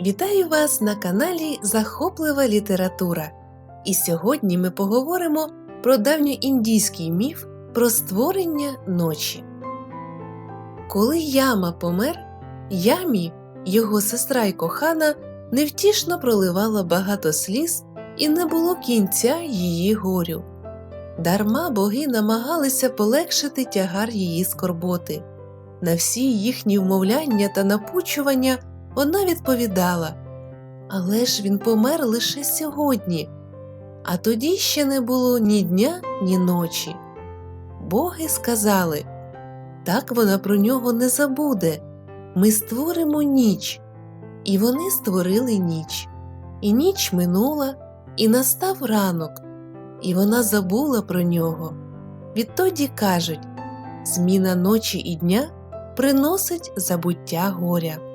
Вітаю вас на каналі Захоплива література. І сьогодні ми поговоримо про давньоіндійський міф про створення ночі. Коли Яма помер, Ямі, його сестра й кохана, невтішно проливала багато сліз і не було кінця її горю. Дарма боги намагалися полегшити тягар її скорботи. На всі їхні вмовляння та напучування вона відповідала Але ж він помер лише сьогодні, а тоді ще не було ні дня, ні ночі. Боги сказали так вона про нього не забуде. Ми створимо ніч. І вони створили ніч. І ніч минула, і настав ранок, і вона забула про нього. Відтоді кажуть зміна ночі і дня приносить забуття горя.